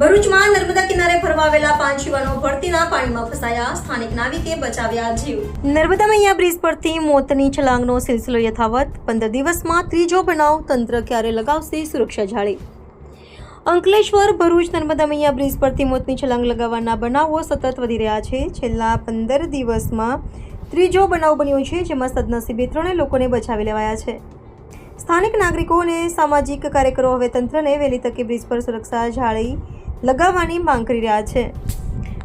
ભરૂચમાં નર્મદા કિનારે ફરવા આવેલા પાંચ યુવાનો ભરતીના પાણીમાં ફસાયા. સ્થાનિક નાવિકે બચાવ્યા જીવ. નર્મદા મૈયા બ્રિજ પરથી મોતની છલાંગનો સિલસિલો યથાવત. પંદર દિવસમાં ત્રીજો બનાવ તંત્ર ક્યારે લગાવશે સુરક્ષા જાળી. અંકલેશ્વર, ભરૂચ નર્મદા મૈયા બ્રિજ પરથી મોતની છલાંગ લગાવવાના બનાવો સતત વધી રહ્યા છે. છેલ્લા પંદર દિવસમાં ત્રીજો બનાવ બન્યો છે, જેમાં સદનસીબે ત્રણેય લોકોને બચાવી લેવાયા છે. સ્થાનિક નાગરિકો અને સામાજિક કાર્યકરો હવે તંત્રને વહેલી તકે બ્રિજ પર સુરક્ષા જાળી લગાવવાની માંગ કરી રહ્યા છે.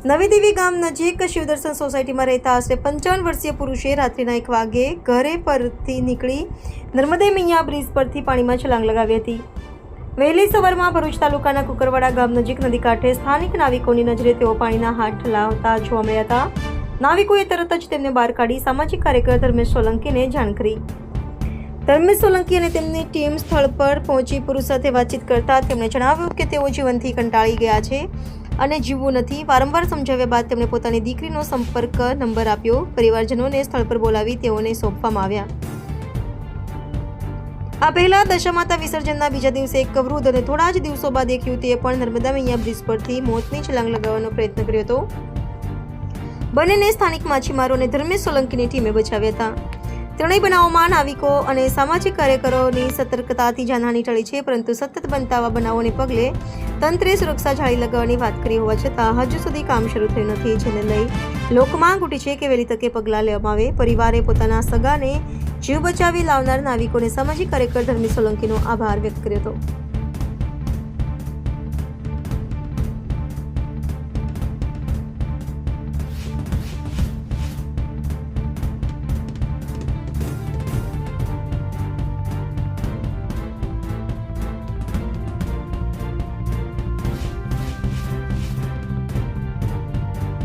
નવી દેવી ગામ નજીક શિવદર્શન સોસાયટીમાં રહેતા આશરે પંચાવન વર્ષીય પુરુષે રાત્રિના એક વાગે ઘરે પરથી નીકળી નર્મદે મૈયા બ્રિજ પરથી પાણીમાં છલાંગ લગાવી હતી. વહેલી સવારમાં ભરૂચ તાલુકાના કુકરવાડા ગામ નજીક નદી કાંઠે સ્થાનિક નાવિકોની નજરે તેઓ પાણીના હાથ ઠલાવતા જોવા મળ્યા હતા. નાવિકોએ તરત જ તેમને બહાર કાઢી સામાજિક કાર્યકર ધર્મેશ સોલંકીને જાણ કરી. ધર્મેશ સોલંકી અને તેમની ટીમ સ્થળ પર પહોંચી પુરુષ સાથે વાતચીત કરતા તેમણે જણાવ્યું કે તેઓ જીવનથી કંટાળી ગયા છે અને જીવવું નથી. વારંવાર સમજાવ્યા બાદ તેમણે પોતાની દીકરીનો સંપર્ક નંબર આપ્યો. પરિવારજનોને સ્થળ પર બોલાવી તેઓને સોંપવામાં આવ્યા. આ પહેલા દશામાતા વિસર્જનના બીજા દિવસે એક વૃદ્ધ અને થોડા જ દિવસો બાદ એક યુવતીએ પણ નર્મદા મૈયા બ્રિજ પરથી મોતની છલાંગ લગાવવાનો પ્રયત્ન કર્યો હતો. બંનેને સ્થાનિક માછીમારો અને ધર્મેશ સોલંકીની ટીમે બચાવ્યા હતા. ત્રણેય બનાવોમાં નાવિકો અને સામાજિક કાર્યકરોની સતર્કતાથી જાનહાની ટળી છે, પરંતુ સતત બનતા બનાવોને પગલે તંત્રે સુરક્ષા જાળી લગાવવાની વાત કરી હોવા છતાં હજુ સુધી કામ શરૂ થયું નથી, જેને લઈ લોકમાંગ ઉઠી છે કે વહેલી તકે પગલાં લેવામાં આવે. પરિવારે પોતાના સગાને જીવ બચાવી લાવનાર નાવિકોને સામાજિક કાર્યકર ધર્મી સોલંકીનો આભાર વ્યક્ત કર્યો હતો.